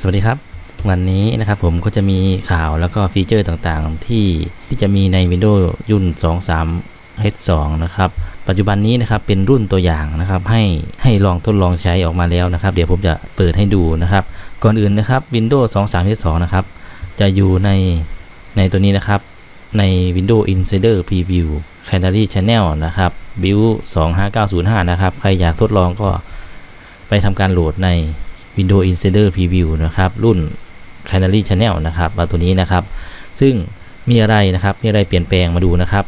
สวัสดีครับ วันนี้นะครับผมก็จะมีข่าวแล้วก็ฟีเจอร์ต่างๆ ที่ที่จะมีใน Windows รุ่น 23 H2 นะครับ ปัจจุบันนี้นะครับเป็นรุ่นตัวอย่างนะครับ ให้ให้ลองทดลองใช้ออกมาแล้วนะครับ เดี๋ยวผมจะเปิดให้ดูนะครับ ก่อนอื่นนะครับ Windows 23 H2 นะครับ จะอยู่ในในตัวนี้นะครับใน Windows Insider Preview Canary Channel นะครับ Build 25905 นะครับ ใครอยากทดลองก็ไปทำการโหลดใน Windows Insider Preview นะครับ รุ่น Canary Channel นะครับมาตัวนี้นะครับ ซึ่งมีอะไรนะครับ มีอะไรเปลี่ยนแปลงมาดูนะครับ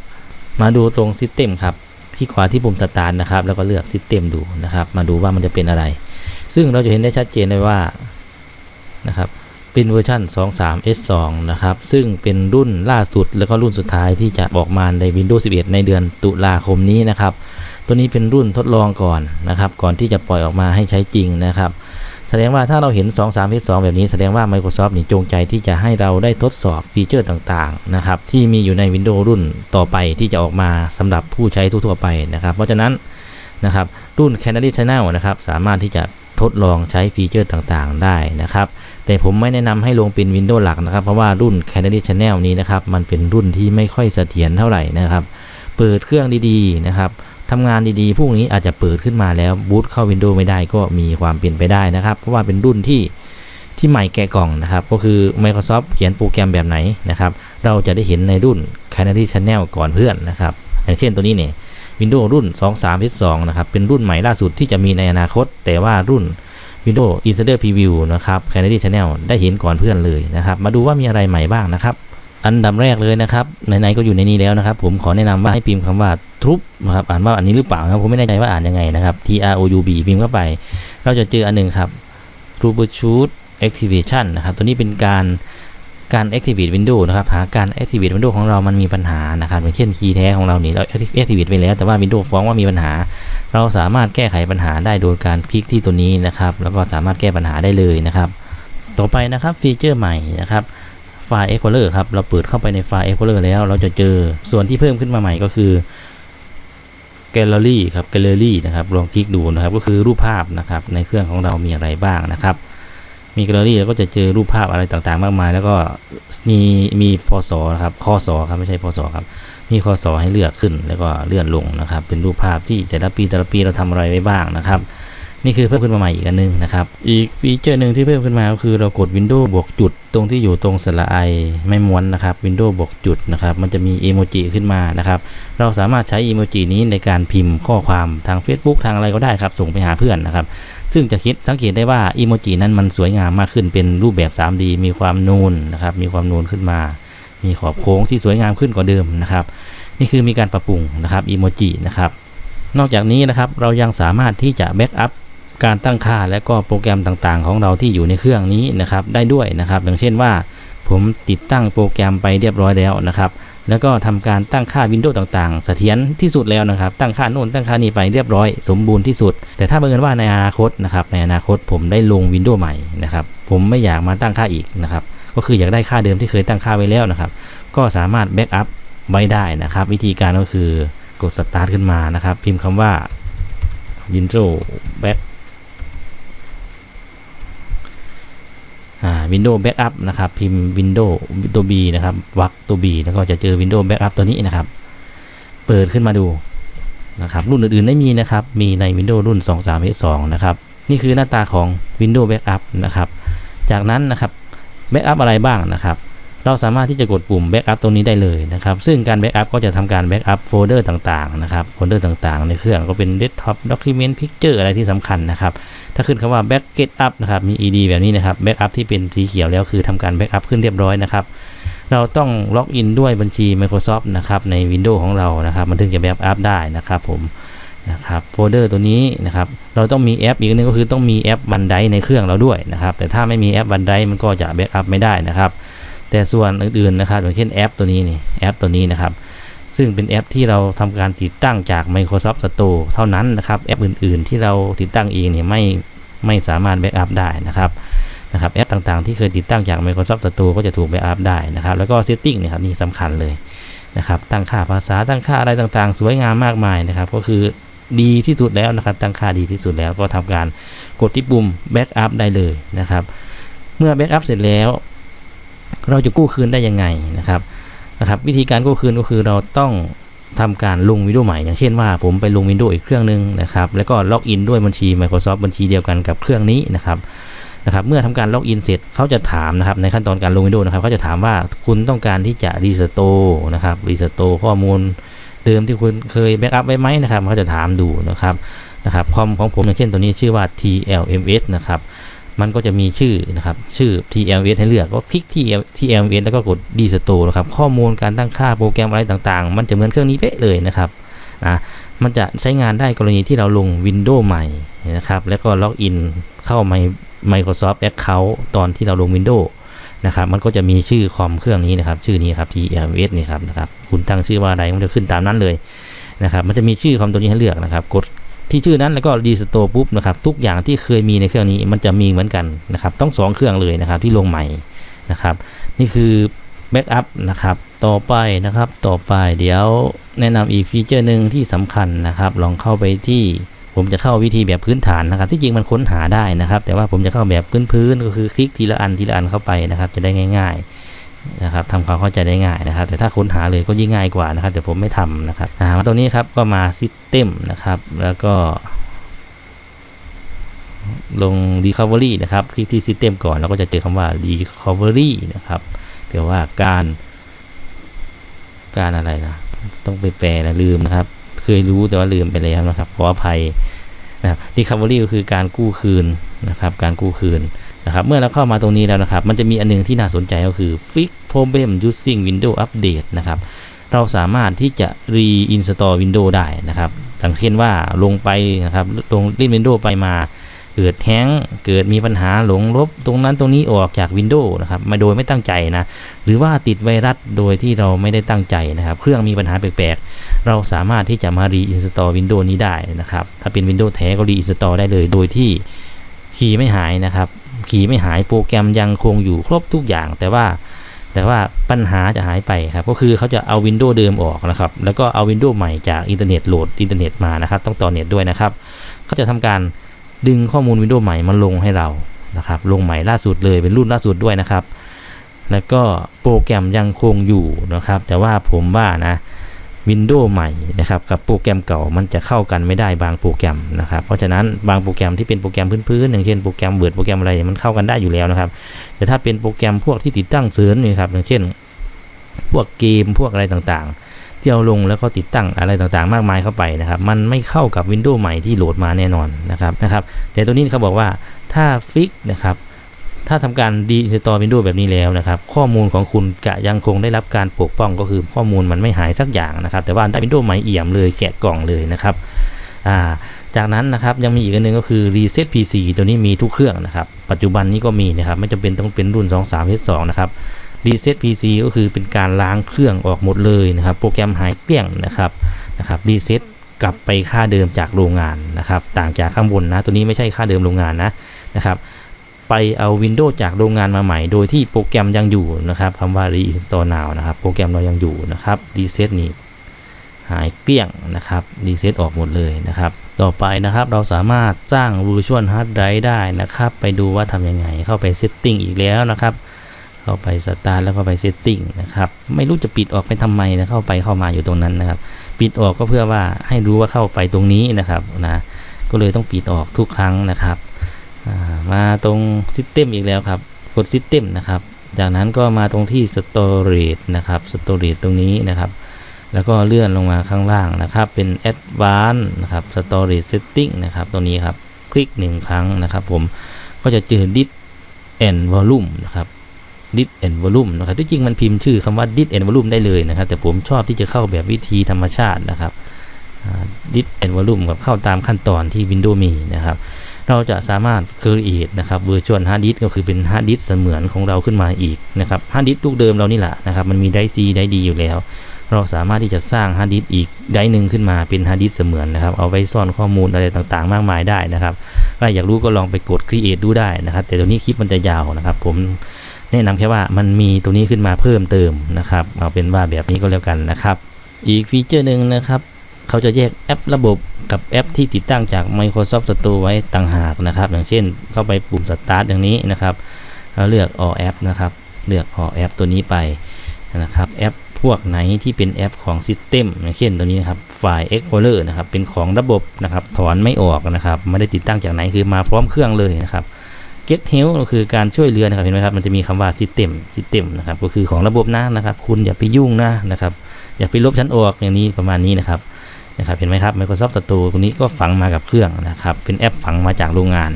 มาดูตรง System ครับคลิกขวาที่ปุ่ม Start นะครับ แล้วก็เลือก System ดูนะครับ มาดูว่ามันจะเป็นอะไร ซึ่งเราจะเห็นได้ชัดเจนเลยว่านะครับเป็นเวอร์ชัน23 S2 นะครับ ซึ่งเป็นรุ่นล่าสุดแล้วก็รุ่นสุดท้ายที่จะออกมาใน Windows 11 ในเดือนตุลาคมนี้นะครับ ตัวนี้เป็นรุ่นทดลองก่อนนะครับ ก่อนที่จะปล่อยออกมาให้ใช้จริงนะครับ แสดงว่าถ้าเราเห็น 2 3 S2 แบบนี้แสดงว่า Microsoft นี่จงใจที่จะให้เราได้ทดสอบฟีเจอร์ต่างๆนะครับที่มีอยู่ใน Windows รุ่นต่อไปที่จะออกมาสำหรับผู้ใช้ทั่วๆไปนะครับ เพราะฉะนั้นนะครับรุ่น Canary Channel นะครับสามารถที่จะทดลองใช้ฟีเจอร์ต่างๆ ได้นะครับ แต่ผมไม่แนะนำให้ลงเป็น Windows หลักนะครับ เพราะว่ารุ่น Canary Channel นี้นะครับ มันเป็นรุ่นที่ไม่ค่อยเสถียรเท่าไหร่นะครับ เปิดเครื่องดีๆนะครับ ทำงานดีๆพวกนี้อาจจะเปิดขึ้นมาแล้วบูตเข้า Windows ไม่ได้ก็มีความเปลี่ยนไปได้นะครับ เพราะว่าเป็นรุ่นที่ที่ใหม่แกะกล่องนะครับ ก็คือ Microsoft เขียนโปรแกรมแบบไหนนะครับ เราจะได้เห็นในรุ่น Canary Channel ก่อนเพื่อนนะครับ อย่างเช่นตัวนี้เนี่ย Windows รุ่น 23 2 นะครับ เป็นรุ่นใหม่ล่าสุดที่จะมีในอนาคต แต่ว่ารุ่น Windows Insider Preview นะครับ Canary Channel ได้เห็นก่อนเพื่อนเลยนะครับ มาดูว่ามีอะไรใหม่บ้างนะครับ อันดับแรกเลยนะครับไหนๆก็อยู่ในนี้แล้วนะครับ ผมขอแนะนำว่าให้พิมพ์คำว่าทุบนะครับอ่านว่าอันนี้หรือเปล่านะครับผมไม่แน่ใจว่าอ่านยังไงนะครับ T R O U B พิมพ์เข้าไป เราจะเจออันหนึ่งครับ Troubleshoot Activation นะครับ ตัวนี้เป็นการการ activate Windows นะครับ หาการ activate Windows ของเรามันมีปัญหานะครับอย่างเช่นคีย์แท้ของเรานี่เรา activate ไปแล้ว แต่ว่า Windows ฟ้องว่ามีปัญหา เราสามารถแก้ไขปัญหาได้โดยการคลิกที่ตัวนี้นะครับ แล้วก็สามารถแก้ปัญหาได้เลยนะครับ ต่อไปนะครับฟีเจอร์ใหม่นะครับ ไฟล์ Explorer ครับ เราเปิดเข้าไปในไฟล์ Explorer แล้ว เราจะเจอส่วนที่เพิ่มขึ้นมาใหม่ก็คือ Gallery ครับ Gallery นะครับลองคลิกดูนะครับ ก็คือรูปภาพนะครับในเครื่องของเรามีอะไรบ้างนะครับ มี Gallery แล้วก็จะเจอรูปภาพอะไรต่างๆ มากมาย แล้วก็มีมีพศนะครับคศครับไม่ใช่พศครับมีคศให้เลือกขึ้นแล้วก็เลื่อนลงนะครับ เป็นรูปภาพที่แต่ละปีแต่ละปีเราทำอะไรไว้บ้างนะครับ นี่คือเพิ่มขึ้นมาใหม่อีกอันนึงนะครับ อีกฟีเจอร์หนึ่งที่เพิ่มขึ้นมาก็คือเรากด Windows บวกจุด ตรงที่อยู่ตรงสระไอไม่ม้วนนะครับ Windows บวกจุดนะครับ มันจะมีอีโมจิขึ้นมานะครับ เราสามารถใช้อีโมจินี้ในการพิมพ์ข้อความทาง Facebook ทางอะไรก็ได้ครับ ส่งไปหาเพื่อนนะครับ ซึ่งจะคิดสังเกตได้ว่าอีโมจินั้นมันสวยงามมากขึ้นเป็นรูปแบบ 3D มีความนูนนะครับ มีความนูนขึ้นมา มีขอบโค้งที่สวยงามขึ้นกว่าเดิมนะครับ นี่คือมีการปรับปรุงนะครับอีโมจินะครับ นอกจากนี้นะครับเรายังสามารถที่จะแบ็กอัพ การตั้งค่าและก็โปรแกรมต่างๆ ของเราที่อยู่ในเครื่องนี้นะครับได้ด้วยนะครับ อย่างเช่นว่า ผมติดตั้งโปรแกรมไปเรียบร้อยแล้วนะครับ แล้วก็ทำการตั้งค่า Windows ต่างๆเสถียรที่สุดแล้วนะครับ ตั้งค่าโน่นตั้งค่านี้ไปเรียบร้อย สมบูรณ์ที่สุด แต่ถ้าบังเอิญว่าในอนาคตนะครับในอนาคตผมได้ลง Windows ใหม่นะครับผมไม่อยากมาตั้งค่าอีกนะครับก็คืออยากได้ค่าเดิมที่เคยตั้งค่าไว้แล้วนะครับ ก็สามารถแบ็กอัพไว้ได้นะครับ วิธีการก็คือกดสตาร์ทขึ้นมานะครับ พิมพ์คำว่า Windows Back อ่า Windows Backup นะครับ พิมพ์ Windows ตัว B นะครับวักตัว B แล้วก็จะเจอ Windows Backup ตัวนี้นะครับ เปิดขึ้นมาดูนะครับ รุ่นอื่นๆไม่มีนะครับ มีใน Windows รุ่น 23 H2 นะครับ นี่คือหน้าตาของ Windows Backup นะครับ จากนั้นนะครับ Backup อะไรบ้างนะครับ เราสามารถที่จะกดปุ่ม Backup ตรงนี้ได้เลยนะครับ ซึ่งการ Backup ก็จะทำการ Backup โฟลเดอร์ต่างๆนะครับโฟลเดอร์ต่างๆ ในเครื่องก็เป็น Desktop Document Picture อะไรที่สำคัญนะครับ ถ้าขึ้นคำว่า Backup นะครับ มี ed แบบนี้นะครับ Backup ที่เป็นสีเขียวแล้วคือทำการ Backup ขึ้นเรียบร้อยนะครับ เราต้องล็อกอินด้วยบัญชี Microsoft นะครับใน Windows ของเรานะครับ มันถึงจะ Backup ได้นะครับผมนะครับโฟลเดอร์ตัวนี้นะครับเราต้องมีแอปอีกนึงก็คือต้องมีแอปบันไดในเครื่องเราด้วยนะครับแต่ถ้าไม่มีแอปบันไดมันก็จะ Backup ไม่ได้นะครับ แต่ส่วนอื่นๆนะครับอย่างเช่นแอปตัวนี้นี่แอปตัวนี้นะครับ ซึ่งเป็นแอปที่เราทำการติดตั้งจาก Microsoft Store เท่านั้นนะครับแอปอื่นๆ ที่เราติดตั้งเองเนี่ยไม่ไม่สามารถแบ็กอัพได้นะครับนะครับแอปต่างๆ ที่เคยติดตั้งจาก Microsoft Store ก็จะถูกแบ็กอัพได้นะครับ แล้วก็ Setting เนี่ยครับนี่สำคัญเลยนะครับ ตั้งค่าภาษาตั้งค่าอะไรต่างๆ สวยงามมากมายนะครับ ก็คือดีที่สุดแล้วนะครับ ตั้งค่าดีที่สุดแล้วก็ทำการกดที่ปุ่ม Backup ได้เลยนะครับ เมื่อแบ็กอัพเสร็จแล้ว เราจะกู้คืนได้ยังไงนะครับนะครับ วิธีการกู้คืนก็คือเราต้องทำการลงวินโดีโอใหม่ อย่างเช่นว่าผมไปลงวินโดีโออีกเครื่องหนึงนะครับ แล้วก็ล็อกอินด้วยบัญชี Microsoft บัญชีเดียวกันกับเครื่องนี้นะครับนะครับ เมื่อทำการล็อกอินเสร็จเขาจะถามนะครับ ในขั้นตอนการลงวินโดีโอนะครับเขาจะถามว่าคุณต้องการที่จะรีสโตร์นะครับรีสโตร์ข้อมูลเดิมที่คุณเคยแบ็กอัพไว้ไหมนะครับเขาจะถามดูนะครับนะครับคอมของผมอย่างเช่นตัวนี้ชื่อว่า TLMS นะครับ มันก็จะมีชื่อนะครับ ชื่อ TLS ให้เลือกก็คลิกที่ TLS แล้วก็กด Restore นะครับ ข้อมูลการตั้งค่าโปรแกรมอะไรต่างๆ มันจะเหมือนเครื่องนี้เป๊ะเลยนะครับนะมันจะใช้งานได้กรณีที่เราลง Windows ใหม่นะครับ แล้วก็ล็อกอินเข้า Microsoft Account ตอนที่เราลง Windows นะครับ มันก็จะมีชื่อคอมเครื่องนี้นะครับ ชื่อนี้ครับ TLS นี่ครับนะครับ คุณตั้งชื่อว่าอะไรมันจะขึ้นตามนั้นเลยนะครับ มันจะมีชื่อคอมตัวนี้ให้เลือกนะครับ กด ที่ชื่อนั้นแล้วก็รีสโตร์ปุ๊บนะครับทุกอย่างที่เคยมีในเครื่องนี้มันจะมีเหมือนกันนะครับต้องสองเครื่องเลยนะครับที่ลงใหม่นะครับ นี่คือแบ็กอัพนะครับต่อไปนะครับต่อไปเดี๋ยวแนะนำอีกฟีเจอร์หนึ่งที่สำคัญนะครับ ลองเข้าไปที่ผมจะเข้าวิธีแบบพื้นฐานนะครับ ที่จริงมันค้นหาได้นะครับ แต่ว่าผมจะเข้าแบบพื้นๆก็คือคลิกทีละอันทีละอันเข้าไปนะครับ จะได้ง่าย ๆ นะครับทำความเข้าใจได้ง่ายนะครับ แต่ถ้าค้นหาเลยก็ยิ่งง่ายกว่านะครับแต่ผมไม่ทำนะครับอ่ามาตรงนี้ครับก็มา System นะครับ แล้วก็ ลง Recovery นะครับ คลิกที่ System ก่อนแล้วก็จะเจอคำว่า Recovery นะครับแปลว่าการ การอะไรนะ ต้องไปแปลนะลืมนะครับ เคยรู้แต่ว่าลืมไปแล้วนะครับขออภัยนะครับ Recovery ก็คือการกู้คืนนะครับ การกู้คืน นะครับเมื่อเราเข้ามาตรงนี้แล้วนะครับ มันจะมีอันหนึงที่น่าสนใจก็คือ Fix Problem Using Windows Update นะครับเราสามารถที่จะ reinstall Windows ได้นะครับอย่างเช่นว่าลงไปนะครับลงเล่น Windows ไปมา เกิดแฮงเกิดมีปัญหาหลงลบตรงนั้นตรงนี้ออกจาก Windows นะครับมาโดยไม่ตั้งใจนะ หรือว่าติดไวรัสโดยที่เราไม่ได้ตั้งใจนะครับ เครื่องมีปัญหาแปลกๆ เราสามารถที่จะมา reinstall Windows นี้ได้นะครับ ถ้าเป็น Windows แท้ก็ reinstall ได้เลย โดยที่คีย์ไม่หายนะครับ คีย์ไม่หายโปรแกรมยังคงอยู่ครบทุกอย่าง แต่ว่าแต่ว่าปัญหาจะหายไปครับก็คือเขาจะเอา Windows เดิมออกนะครับแล้วก็เอา Windows ใหม่จากอินเทอร์เน็ตโหลดอินเทอร์เน็ตมานะครับต้องต่อเน็ตด้วยนะครับเขาจะทำการดึงข้อมูล Windows ใหม่มาลงให้เรานะครับลงใหม่ล่าสุดเลยเป็นรุ่นล่าสุดด้วยนะครับ แล้วก็โปรแกรมยังคงอยู่นะครับ แต่ว่าผมว่านะ Windows ใหม่นะครับกับโปรแกรมเก่ามันจะเข้ากันไม่ได้บางโปรแกรมนะครับเพราะฉะนั้นบางโปรแกรมที่เป็นโปรแกรมพื้นๆอย่างเช่นโปรแกรมเบิร์ดโปรแกรมอะไรมันเข้ากันได้อยู่แล้วนะครับ แต่ถ้าเป็นโปรแกรมพวกที่ติดตั้งเสริมนี่ครับอย่างเช่น พวกเกมพวกอะไรต่างๆ ที่เอาลงแล้วก็ติดตั้งอะไรต่างๆ มากมายเข้าไปนะครับ มันไม่เข้ากับ Windows ใหม่ที่โหลดมาแน่นอนนะครับนะครับแต่ตัวนี้เขาบอกว่าถ้าฟิกนะครับ ถ้าทำการดีอินสตอล Windows แบบนี้แล้วนะครับ ข้อมูลของคุณจะยังคงได้รับการปกป้องก็คือข้อมูลมันไม่หายสักอย่างนะครับ แต่ว่าได้ Windows ใหม่เอี่ยมเลยแกะกล่องเลยนะครับอ่าจากนั้นนะครับยังมีอีกอันนึงก็คือ Reset PC ตัวนี้มีทุกเครื่องนะครับ ปัจจุบันนี้ก็มีนะครับ ไม่จำเป็นต้องเป็นรุ่น 2 3 2นะครับ Reset PC ก็คือเป็นการล้างเครื่องออกหมดเลยนะครับ โปรแกรมหายเกลี้ยงนะครับนะครับ Reset กลับไปค่าเดิมจากโรงงานนะครับ ต่างจากข้างบนนะ ตัวนี้ไม่ใช่ค่าเดิมโรงงานนะนะครับ ไปเอา Windows จากโรงงานมาใหม่ โดยที่โปรแกรมยังอยู่นะครับคำว่า reinstall now นะครับโปรแกรมเรายังอยู่นะครับ reset นี่หายเกลี้ยงนะครับ reset ออกหมดเลยนะครับ ต่อไปนะครับเราสามารถสร้าง virtual hard drive ได้นะครับ ไปดูว่าทำยังไงเข้าไป setting อีกแล้วนะครับ เข้าไป start แล้วก็ไป setting นะครับไม่รู้จะปิดออกไปทำไมนะเข้าไปเข้ามาอยู่ตรงนั้นนะครับ ปิดออกก็เพื่อว่าให้รู้ว่าเข้าไปตรงนี้นะครับนะก็เลยต้องปิดออกทุกครั้งนะครับ มาตรง System อีกแล้วครับ กด System นะครับ จากนั้นก็มาตรงที่ Storage นะครับ Storage ตรงนี้นะครับ แล้วก็เลื่อนลงมาข้างล่างนะครับ เป็น Advanced นะครับ Storage Setting นะครับตัวนี้ครับ คลิกหนึ่งครั้งนะครับ ผม ก็จะเจอ Disk and Volume นะครับ Disk and Volume นะครับที่จริงมันพิมพ์ชื่อคำว่า Disk and Volume ได้เลยนะครับ แต่ผมชอบที่จะเข้าแบบวิธีธรรมชาตินะครับ Disk and Volume กับเข้าตามขั้นตอนที่ Windows มีนะครับ เราจะสามารถ create นะครับ virtual hard disk ก็คือเป็น hard disk เสมือนของเราขึ้นมาอีกนะครับ hard disk ลูกเดิมเรานี่แหละนะครับ มันมีไดซีไดดีอยู่แล้ว เราสามารถที่จะสร้าง hard disk อีกไดหนึ่งขึ้นมาเป็น hard disk เสมือนนะครับ เอาไว้ซ่อนข้อมูลอะไรต่างๆ มากมายได้นะครับถ้าอยากรู้ก็ลองไปกด create ดูได้นะครับ แต่ตัวนี้คลิปมันจะยาวนะครับ ผมแนะนำแค่ว่ามันมีตัวนี้ขึ้นมาเพิ่มเติมนะครับ เอาเป็นว่าแบบนี้ก็แล้วกันนะครับ อีกฟีเจอร์หนึ่งนะครับ เขาจะแยกแอประบบกับแอปที่ติดตั้งจาก Microsoft Store ไว้ต่างหากนะครับ อย่างเช่นเข้าไปปุ่ม Start อย่างนี้นะครับแล้วเลือก all app นะครับ เลือก all app ตัวนี้ไปนะครับแอปพวกไหนที่เป็นแอปของ System อย่างเช่นตัวนี้นะครับไฟล์ Explorer นะครับเป็นของระบบนะครับถอนไม่ออกนะครับไม่ได้ติดตั้งจากไหนคือมาพร้อมเครื่องเลยนะครับ Get Help ก็คือการช่วยเหลือนะครับเห็นไหมครับมันจะมีคำว่า System System นะครับก็คือของระบบนะนะครับ คุณอย่าไปยุ่งนะนะครับอย่าไปลบชั้นออกอย่างนี้ประมาณนี้นะครับ นะครับเห็นไหมครับ Microsoft Store ตัวนี้ก็ฝังมากับเครื่องนะครับ เป็นแอปฝังมาจากโรงงาน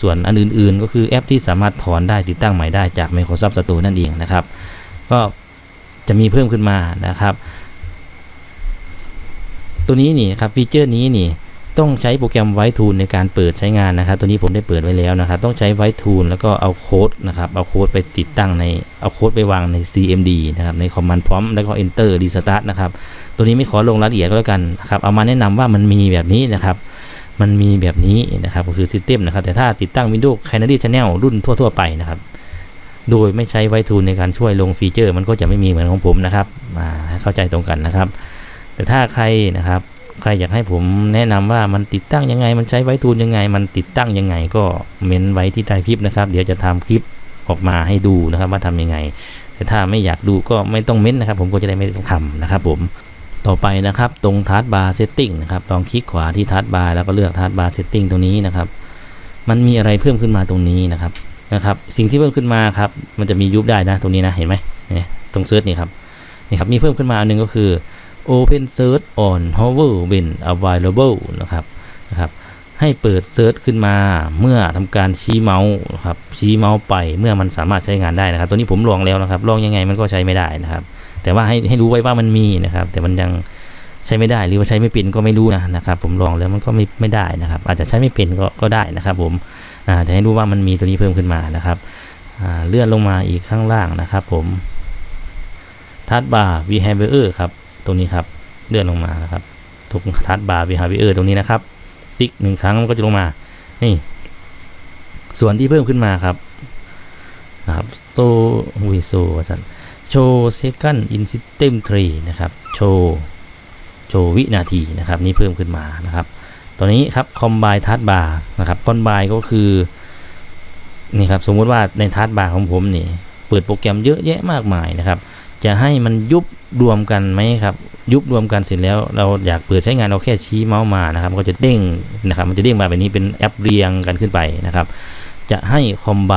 ส่วนอันอื่นๆ ก็คือแอปที่สามารถถอนได้ติดตั้งใหม่ได้จาก Microsoft Store นั่นเองนะครับ ก็จะมีเพิ่มขึ้นมานะครับ ตัวนี้นี่ครับฟีเจอร์นี้นี่ ต้องใช้โปรแกรมไวทูนในการเปิดใช้งานนะครับ ตัวนี้ผมได้เปิดไว้แล้วนะครับ ต้องใช้ไวทูนแล้วก็เอาโค้ดนะครับ เอาโค้ดไปติดตั้งใน เอาโค้ดไปวางใน CMD นะครับ ในคอมมานด์พร้อมแล้วก็ Enter Restart นะครับ ตัวนี้ไม่ขอลงรายละเอียดก็แล้วกันนะครับ เอามาแนะนำว่ามันมีแบบนี้นะครับมันมีแบบนี้นะครับก็คือซิสเต็มนะครับ แต่ถ้าติดตั้ง Windows Canary Channel รุ่นทั่ว ๆ ไปนะครับ โดยไม่ใช้ไวทูนในการช่วยลงฟีเจอร์ มันก็จะไม่มีเหมือนของผมนะครับมาเข้าใจตรงกันนะครับ แต่ถ้าใครนะครับ ใครอยากให้ผมแนะนำว่ามันติดตั้งยังไง มันใช้ไวทูนยังไง มันติดตั้งยังไง ก็เม้นไว้ที่ใต้คลิปนะครับ เดี๋ยวจะทำคลิปออกมาให้ดูนะครับว่าทำยังไง แต่ถ้าไม่อยากดูก็ไม่ต้องเม้นนะครับ ผมก็จะได้ไม่ต้องทำนะครับ ผมต่อไปนะครับตรงทาร์บาร์เซตติ้งนะครับลองคลิกขวาที่ทาร์บาร์แล้วก็เลือกทาร์บาร์เซตติ้งตรงนี้นะครับ มันมีอะไรเพิ่มขึ้นมาตรงนี้นะครับนะครับสิ่งที่เพิ่มขึ้นมาครับมันจะมียุบได้นะตรงนี้นะเห็นไหมเนี่ยตรงเซิร์ชนี่ครับนี่ครับมีเพิ่มขึ้นมาอันนึงก็คือ Open Search on Hover when available นะครับนะครับ ให้เปิดเซิร์ชขึ้นมาเมื่อทำการชี้เมาส์นะครับชี้เมาส์ไปเมื่อมันสามารถใช้งานได้นะครับ ตัวนี้ผมลองแล้วนะครับลองยังไงมันก็ใช้ไม่ได้นะครับ แต่ว่าให้ให้รู้ไว้ว่ามันมีนะครับ แต่มันยังใช้ไม่ได้หรือว่าใช้ไม่เป็นก็ไม่รู้นะนะครับ ผมลองแล้วมันก็ไม่ไม่ได้นะครับ อาจจะใช้ไม่เป็นก็ก็ได้นะครับผมอ่าแต่ให้รู้ว่ามันมีตัวนี้เพิ่มขึ้นมานะครับอ่าเลื่อนลงมาอีกข้างล่างนะครับผมทัดบาร์ behavior ครับ ตรงนี้ครับเลื่อนลงมานะครับตรงทัดบาร์ behavior ตรงนี้นะครับ ติ๊กหนึ่งครั้งมันก็จะลงมา นี่ ส่วนที่เพิ่มขึ้นมาครับนะครับโซวิโซสันโชว์ second in system tree นะครับโชว์โชว์วินาทีนะครับ นี่เพิ่มขึ้นมานะครับตัวนี้ครับ combine task bar นะครับ combine ก็คือนี่ครับสมมุติว่าในทัดบาร์ของผมนี่เปิดโปรแกรมเยอะแยะมากมายนะครับ จะให้มันยุบรวมกันไหมครับ ยุบรวมกันเสร็จแล้ว เราอยากเปิดใช้งานเราแค่ชี้เมาส์มานะครับก็จะเด้งนะครับมันจะเด้งมาแบบนี้เป็นแอปเรียงกันขึ้นไปนะครับ จะให้คอมไบ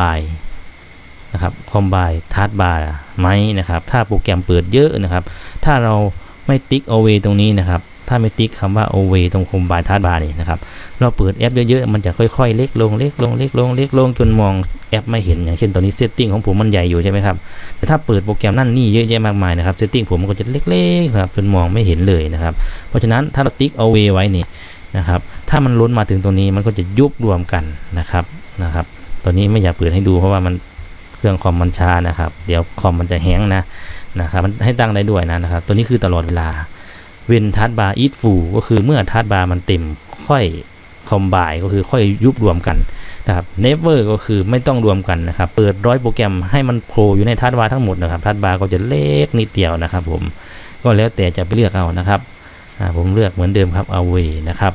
นะครับคอมไบทัดบาร์ไหมนะครับ ถ้าโปรแกรมเปิดเยอะนะครับ ถ้าเราไม่ติ๊กเอาไว้ตรงนี้นะครับ ถ้าไม่ติ๊กคำว่า o w a y ตรงคอมไบทัดบาร์นี่นะครับ เราเปิดแอปเยอะๆ มันจะค่อยๆ เล็กลง เล็กลง เล็กลง เล็กลงจนมองแอปไม่เห็น อย่างเช่นตอนนี้เซตติ้งของผมมันใหญ่อยู่ใช่ไหมครับ แต่ถ้าเปิดโปรแกรมนั่นนี่เยอะแยะมากมายนะครับเซตติ้งผมมันก็จะเล็กๆครับจนมองไม่เห็นเลยนะครับ เพราะฉะนั้นถ้าเราติ๊กเอาไว้ไว้นี่นะครับ ถ้ามันล้นมาถึงตรงนี้มันก็จะยุบรวมกันนะครับ นะครับตัวนี้ไม่อยากเปิดให้ดูเพราะว่ามันเครื่องคอมมันช้านะครับ เดี๋ยวคอมมันจะแห้งนะนะครับ มันให้ตั้งได้ด้วยนะนะครับ ตัวนี้คือตลอดเวลา เวนทัดบาร์อีทฟูก็คือเมื่อทัดบาร์มันเต็มค่อยคอมไบก็คือค่อยยุบรวมกันนะครับเนเวอร์ก็คือไม่ต้องรวมกันนะครับเปิดร้อยโปรแกรมให้มันโผล่อยู่ในทัดบาร์ทั้งหมดนะครับทัดบาร์ก็จะเล็กนิดเดียวนะครับผมก็แล้วแต่จะไปเลือกเอานะครับผมเลือกเหมือนเดิมครับเอาเวนะครับ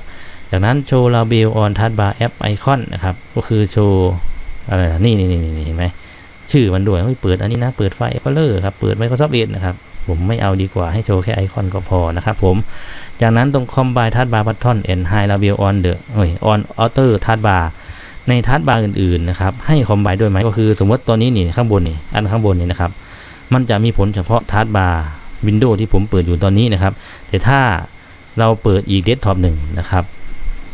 จากนั้นโชว์ลาเบลออนทัดบาร์แอปไอคอนนะครับก็คือโชว์อะไรนี่นี่นี่เห็นไหมชื่อมันด้วยเฮ้ยเปิดอันนี้นะเปิดไฟล์เอเลอร์ครับเปิด Microsoft Edge นะครับ ผมไม่เอาดีกว่าให้โชว์แค่ไอคอนก็พอนะครับผม จากนั้นตรง Combine Taskbar Button and High Label on the เอ้ย on Outer Taskbar ในทัดบาร์อื่นๆนะครับให้ Combine ด้วยไหมก็คือ สมมติตัวนี้นี่ข้างบนนี่อันข้างบนนี่นะครับ มันจะมีผลเฉพาะทัดบาร์วินโดว์ที่ผมเปิดอยู่ตอนนี้นะครับ แต่ถ้าเราเปิดอีกเดสก์ท็อปหนึ่งนะครับ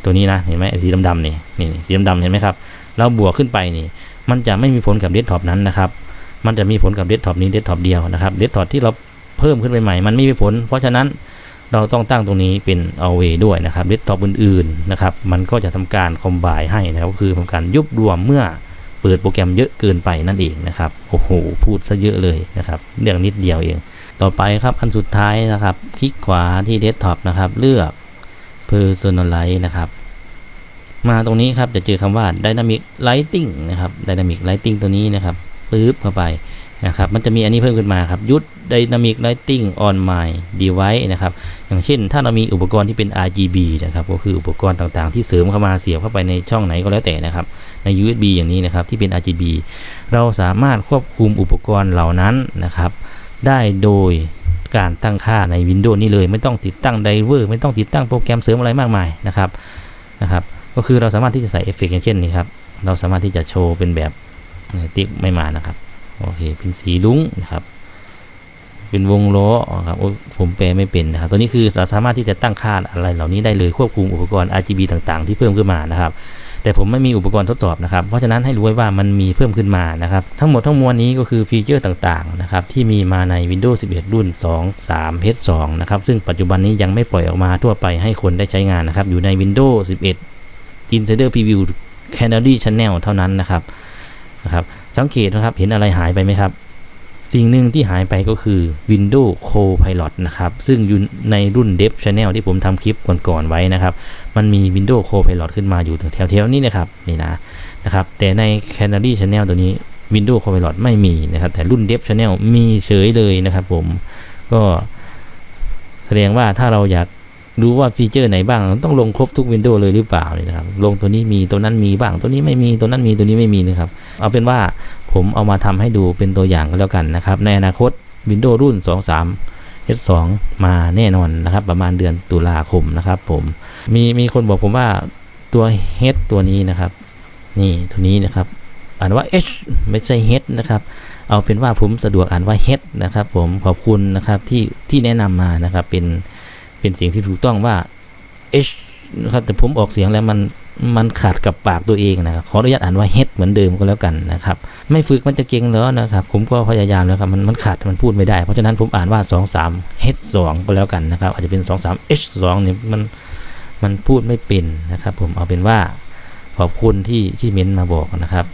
ตัวนี้นะเห็นไหมสีดำๆนี่นี่สีดำๆเห็นไหมครับ เราบวกขึ้นไปนี่ มันจะไม่มีผลกับเดสก์ท็อปนั้นนะครับ มันจะมีผลกับเดสก์ท็อปนี้เดสก์ท็อปเดียวนะครับเดสก์ท็อปที่เรา เพิ่มขึ้นไปใหม่ มันไม่มีผล เพราะฉะนั้นเราต้องตั้งตรงนี้เป็น away ด้วยนะครับเดสก์ท็อปอื่นๆนะครับมันก็จะทำการคอมไบให้นะครับก็คือทำการยุบรวมเมื่อเปิดโปรแกรมเยอะเกินไปนั่นเองนะครับโอ้โหพูดซะเยอะเลยนะครับเรื่องนิดเดียวเอง ต่อไปครับอันสุดท้ายนะครับ คลิกขวาที่เดสก์ท็อปนะครับเลือก personalize นะครับมาตรงนี้ครับจะเจอคำว่า dynamic lighting นะครับ dynamic lighting ตัวนี้นะครับปึ๊บเข้าไป นะครับมันจะมีอันนี้เพิ่มขึ้นมาครับยุด Dynamic Lighting on My Device นะครับอย่างเช่นถ้าเรามีอุปกรณ์ที่เป็น RGB นะครับก็คืออุปกรณ์ต่างๆ ที่เสริมเข้ามาเสียบเข้าไปในช่องไหนก็แล้วแต่นะครับใน USB อย่างนี้นะครับที่เป็น RGB เราสามารถควบคุมอุปกรณ์เหล่านั้นนะครับได้โดยการตั้งค่าใน Windows นี่เลย ไม่ต้องติดตั้งไดเวอร์ไม่ต้องติดตั้งโปรแกรมเสริมอะไรมากมายนะครับนะครับก็คือเราสามารถที่จะใส่เอฟเฟกต์อย่างเช่นนี้ครับเราสามารถที่จะโชว์เป็นแบบติ๊กไม่มานะครับ โอเค เป็นสีลุ้งนะครับ เป็นวงล้อครับโอ้ผมแปลไม่เป็นนะครับ ตัวนี้คือเราสามารถที่จะตั้งค่าอะไรเหล่านี้ได้เลยควบคุมอุปกรณ์ RGB ต่างๆ ที่เพิ่มขึ้นมานะครับ แต่ผมไม่มีอุปกรณ์ทดสอบนะครับ เพราะฉะนั้นให้รู้ไว้ว่ามันมีเพิ่มขึ้นมานะครับ ทั้งหมดทั้งมวลนี้ก็คือฟีเจอร์ต่างๆนะครับที่มีมาใน Windows 11 รุ่น 2 3 H2 นะครับซึ่งปัจจุบันนี้ยังไม่ปล่อยออกมาทั่วไปให้คนได้ใช้งานนะครับอยู่ใน Windows 11 Insider Preview Canary Channel เท่านั้นนะครับนะครับ สังเกตนะครับ เห็นอะไรหายไปไหมครับ สิ่งหนึ่งที่หายไปก็คือ Windows Copilot นะครับ ซึ่งอยู่ในรุ่น Dev Channel ที่ผมทำคลิปก่อนๆไว้นะครับ มันมี Windows Copilot ขึ้นมาอยู่แถวๆนี้นะครับ นี่นะนะครับ แต่ใน Canary Channel ตัวนี้ Windows Copilot ไม่มีนะครับ แต่รุ่น Dev Channel มีเฉยเลยนะครับผม ก็แสดงว่าถ้าเราอยาก รู้ว่าฟีเจอร์ไหนบ้าง ต้องลงครบทุก Windows เลยหรือเปล่าเนี่ยนะครับ ลงตัวนี้มีตัวนั้นมีบ้าง ตัวนี้ไม่มีตัวนั้นมีตัวนี้ไม่มีนะครับ เอาเป็นว่าผมเอามาทำให้ดูเป็นตัวอย่างก็แล้วกันนะครับ ในอนาคต Windows รุ่น 23 H2 มาแน่นอนนะครับ ประมาณเดือนตุลาคมนะครับผม มีมีคนบอกผมว่าตัว H ตัวนี้นะครับ นี่ตัวนี้นะครับอ่านว่า H ไม่ใช่ H นะครับเอาเป็นว่าผมสะดวกอ่านว่า H นะครับ ผมขอบคุณนะครับที่ที่แนะนำมานะครับเป็น เป็นเสียงที่ถูกต้องว่า H นะครับแต่ผมออกเสียงแล้วมันมันขาดกับปากตัวเองนะครับขออนุญาตอ่านว่า H เหมือนเดิมก็แล้วกันนะครับ ไม่ฝึกมันจะเก่งแล้วนะครับ ผมก็พยายามแล้วครับมันมันขาดมันพูดไม่ได้ เพราะฉะนั้นผมอ่านว่า 2 3 H 2ก็แล้วกันนะครับ อาจจะเป็น 2 3 H 2เนี่ยมันมันพูดไม่เป็นนะครับ ผมเอาเป็นว่าขอบคุณที่ที่เม้นมาบอกนะครับ